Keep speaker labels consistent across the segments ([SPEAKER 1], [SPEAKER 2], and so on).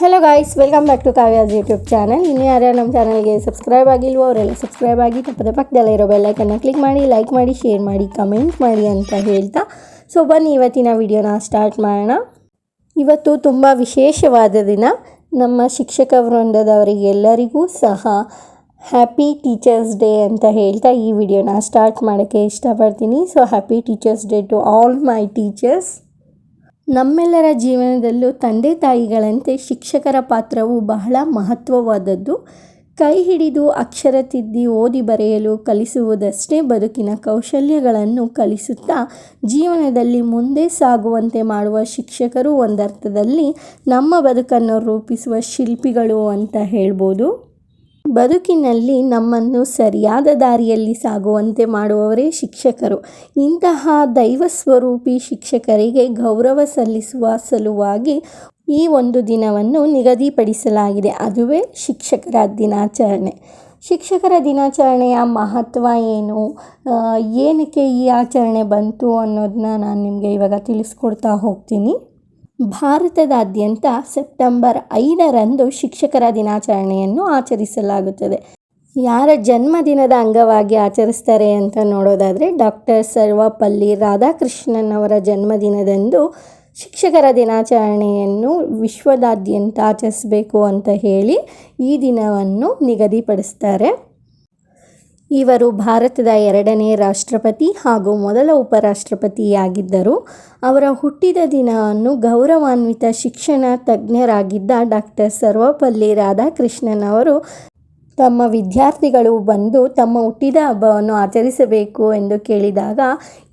[SPEAKER 1] Hello guys welcome back to Kavya's YouTube channel ಇನ್ನು ಯಾರ್ಯಾರು ನಮ್ಮ ಚಾನಲ್ಗೆ ಸಬ್ಸ್ಕ್ರೈಬ್ ಆಗಿಲ್ವೋ ಅವರೆಲ್ಲ ಸಬ್ಸ್ಕ್ರೈಬ್ ಆಗಿ ತಪ್ಪದೆ ಪಕ್ಕದಲ್ಲೇ ಇರೋ ಬೆಲ್ಲೈಕನ್ನ ಕ್ಲಿಕ್ ಮಾಡಿ ಲೈಕ್ ಮಾಡಿ ಶೇರ್ ಮಾಡಿ ಕಮೆಂಟ್ ಮಾಡಿ ಅಂತ ಹೇಳ್ತಾ. ಸೊ ಬನ್ನಿ, ಇವತ್ತಿನ ವಿಡಿಯೋನ ಸ್ಟಾರ್ಟ್ ಮಾಡೋಣ. ಇವತ್ತು ತುಂಬ ವಿಶೇಷವಾದ ದಿನ. ನಮ್ಮ ಶಿಕ್ಷಕ ವೃಂದದವರಿಗೆಲ್ಲರಿಗೂ ಸಹ ಹ್ಯಾಪಿ ಟೀಚರ್ಸ್ ಡೇ ಅಂತ ಹೇಳ್ತಾ ಈ ವಿಡಿಯೋನ ಸ್ಟಾರ್ಟ್ ಮಾಡೋಕ್ಕೆ ಇಷ್ಟಪಡ್ತೀನಿ. So happy teachers day to all my teachers ನಮ್ಮೆಲ್ಲರ ಜೀವನದಲ್ಲೂ ತಂದೆ ತಾಯಿಗಳಂತೆ ಶಿಕ್ಷಕರ ಪಾತ್ರವು ಬಹಳ ಮಹತ್ವವಾದದ್ದು. ಕೈ ಹಿಡಿದು ಅಕ್ಷರ ತಿದ್ದಿ ಓದಿ ಬರೆಯಲು ಕಲಿಸುವುದಷ್ಟೇ ಬದುಕಿನ ಕೌಶಲ್ಯಗಳನ್ನು ಕಲಿಸುತ್ತಾ ಜೀವನದಲ್ಲಿ ಮುಂದೆ ಸಾಗುವಂತೆ ಮಾಡುವ ಶಿಕ್ಷಕರು ಒಂದರ್ಥದಲ್ಲಿ ನಮ್ಮ ಬದುಕನ್ನು ರೂಪಿಸುವ ಶಿಲ್ಪಿಗಳು ಅಂತ ಹೇಳ್ಬೋದು. ಬದುಕಿನಲ್ಲಿ ನಮ್ಮನ್ನು ಸರಿಯಾದ ದಾರಿಯಲ್ಲಿ ಸಾಗುವಂತೆ ಮಾಡುವವರೇ ಶಿಕ್ಷಕರು. ಇಂತಹ ದೈವ ಸ್ವರೂಪಿ ಶಿಕ್ಷಕರಿಗೆ ಗೌರವ ಸಲ್ಲಿಸುವ ಸಲುವಾಗಿ ಈ ಒಂದು ದಿನವನ್ನು ನಿಗದಿಪಡಿಸಲಾಗಿದೆ. ಅದುವೇ ಶಿಕ್ಷಕರ ದಿನಾಚರಣೆ. ಶಿಕ್ಷಕರ ದಿನಾಚರಣೆಯ ಮಹತ್ವ ಏನು? ಏನಕ್ಕೆ ಈ ಆಚರಣೆ ಬಂತು ಅನ್ನೋದನ್ನ ನಾನು ನಿಮಗೆ ಇವಾಗ ತಿಳಿಸ್ಕೊಡ್ತಾ ಹೋಗ್ತೀನಿ. ಭಾರತದಾದ್ಯಂತ ಸೆಪ್ಟೆಂಬರ್ ಐದರಂದು ಶಿಕ್ಷಕರ ದಿನಾಚರಣೆಯನ್ನು ಆಚರಿಸಲಾಗುತ್ತದೆ. ಯಾರ ಜನ್ಮದಿನದ ಅಂಗವಾಗಿ ಆಚರಿಸ್ತಾರೆ ಅಂತ ನೋಡೋದಾದರೆ ಡಾಕ್ಟರ್ ಸರ್ವಪಲ್ಲಿ ರಾಧಾಕೃಷ್ಣನ್ ಅವರ ಜನ್ಮದಿನದಂದು ಶಿಕ್ಷಕರ ದಿನಾಚರಣೆಯನ್ನು ವಿಶ್ವದಾದ್ಯಂತ ಆಚರಿಸಬೇಕು ಅಂತ ಹೇಳಿ ಈ ದಿನವನ್ನು ನಿಗದಿಪಡಿಸ್ತಾರೆ. ಇವರು ಭಾರತದ ಎರಡನೇ ರಾಷ್ಟ್ರಪತಿ ಹಾಗೂ ಮೊದಲ ಉಪರಾಷ್ಟ್ರಪತಿಯಾಗಿದ್ದರು. ಅವರ ಹುಟ್ಟಿದ ದಿನವನ್ನು ಗೌರವಾನ್ವಿತ ಶಿಕ್ಷಣ ತಜ್ಞರಾಗಿದ್ದ ಡಾಕ್ಟರ್ ಸರ್ವಪಲ್ಲಿ ರಾಧಾಕೃಷ್ಣನ್ ಅವರು ತಮ್ಮ ವಿದ್ಯಾರ್ಥಿಗಳು ಬಂದು ತಮ್ಮ ಹುಟ್ಟಿದ ಹಬ್ಬವನ್ನು ಆಚರಿಸಬೇಕು ಎಂದು ಕೇಳಿದಾಗ,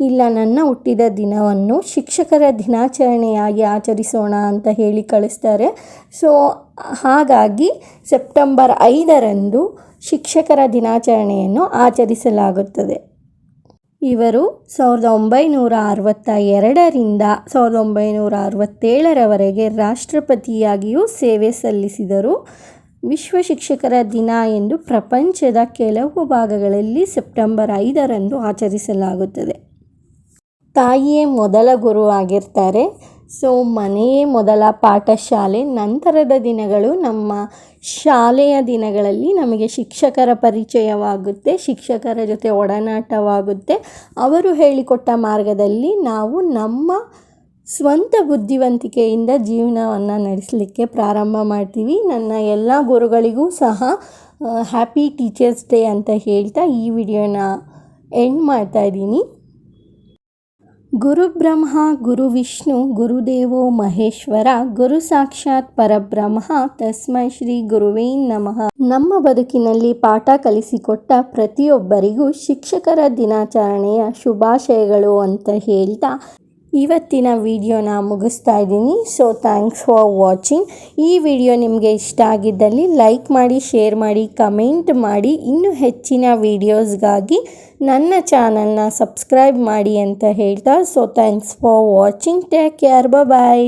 [SPEAKER 1] ಇಲ್ಲ, ನನ್ನ ಹುಟ್ಟಿದ ದಿನವನ್ನು ಶಿಕ್ಷಕರ ದಿನಾಚರಣೆಯಾಗಿ ಆಚರಿಸೋಣ ಅಂತ ಹೇಳಿ ಕಳಿಸ್ತಾರೆ. ಸೊ, ಹಾಗಾಗಿ ಸೆಪ್ಟೆಂಬರ್ ಐದರಂದು ಶಿಕ್ಷಕರ ದಿನಾಚರಣೆಯನ್ನು ಆಚರಿಸಲಾಗುತ್ತದೆ. ಇವರು ಸಾವಿರದ ಒಂಬೈನೂರ ಅರವತ್ತ ಎರಡರಿಂದ ಸಾವಿರದ ಒಂಬೈನೂರ ಅರವತ್ತೇಳರವರೆಗೆ ರಾಷ್ಟ್ರಪತಿಯಾಗಿಯೂ ಸೇವೆ ಸಲ್ಲಿಸಿದರು. ವಿಶ್ವ ಶಿಕ್ಷಕರ ದಿನ ಎಂದು ಪ್ರಪಂಚದ ಕೆಲವು ಭಾಗಗಳಲ್ಲಿ ಸೆಪ್ಟೆಂಬರ್ ಐದರಂದು ಆಚರಿಸಲಾಗುತ್ತದೆ. ತಾಯಿಯೇ ಮೊದಲ ಗುರು ಆಗಿರ್ತಾರೆ. ಸೊ ಮನೆಯೇ ಮೊದಲ ಪಾಠಶಾಲೆ, ನಂತರದ ದಿನಗಳು ನಮ್ಮ ಶಾಲೆಯ ದಿನಗಳಲ್ಲಿ ನಮಗೆ ಶಿಕ್ಷಕರ ಪರಿಚಯವಾಗುತ್ತೆ, ಶಿಕ್ಷಕರ ಜೊತೆ ಒಡನಾಟವಾಗುತ್ತೆ. ಅವರು ಹೇಳಿಕೊಟ್ಟ ಮಾರ್ಗದಲ್ಲಿ ನಾವು ನಮ್ಮ ಸ್ವಂತ ಬುದ್ಧಿವಂತಿಕೆಯಿಂದ ಜೀವನವನ್ನು ನಡೆಸಲಿಕ್ಕೆ ಪ್ರಾರಂಭ ಮಾಡ್ತೀವಿ. ನನ್ನ ಎಲ್ಲ ಗುರುಗಳಿಗೂ ಸಹ, ಹ್ಯಾಪಿ ಟೀಚರ್ಸ್ ಡೇ ಅಂತ ಹೇಳ್ತಾ ಈ ವಿಡಿಯೋನ ಎಂಡ್ ಮಾಡ್ತಾ ಇದ್ದೀನಿ. ಗುರುಬ್ರಹ್ಮ ಗುರು ವಿಷ್ಣು ಗುರುದೇವೋ ಮಹೇಶ್ವರ, ಗುರು ಸಾಕ್ಷಾತ್ ಪರಬ್ರಹ್ಮ, ತಸ್ಮೈ ಶ್ರೀ ಗುರುವೇ ನಮಃ. ನಮ್ಮ ಬದುಕಿನಲ್ಲಿ ಪಾಠ ಕಲಿಸಿಕೊಟ್ಟ ಪ್ರತಿಯೊಬ್ಬರಿಗೂ ಶಿಕ್ಷಕರ ದಿನಾಚರಣೆಯ ಶುಭಾಶಯಗಳು ಅಂತ ಹೇಳ್ತಾ ಇವತ್ತಿನ ವಿಡಿಯೋನ ಮುಗಿಸ್ತಾ ಇದ್ದೀನಿ. ಸೊ ಥ್ಯಾಂಕ್ಸ್ ಫಾರ್ ವಾಚಿಂಗ್ ಈ ವಿಡಿಯೋ ನಿಮಗೆ ಇಷ್ಟ ಆಗಿದ್ದಲ್ಲಿ ಲೈಕ್ ಮಾಡಿ ಶೇರ್ ಮಾಡಿ ಕಮೆಂಟ್ ಮಾಡಿ. ಇನ್ನೂ ಹೆಚ್ಚಿನ ವಿಡಿಯೋಸ್ಗಾಗಿ ನನ್ನ ಚಾನಲ್ನ ಸಬ್ಸ್ಕ್ರೈಬ್ ಮಾಡಿ ಅಂತ ಹೇಳ್ತಾ. So thanks for watching take care bye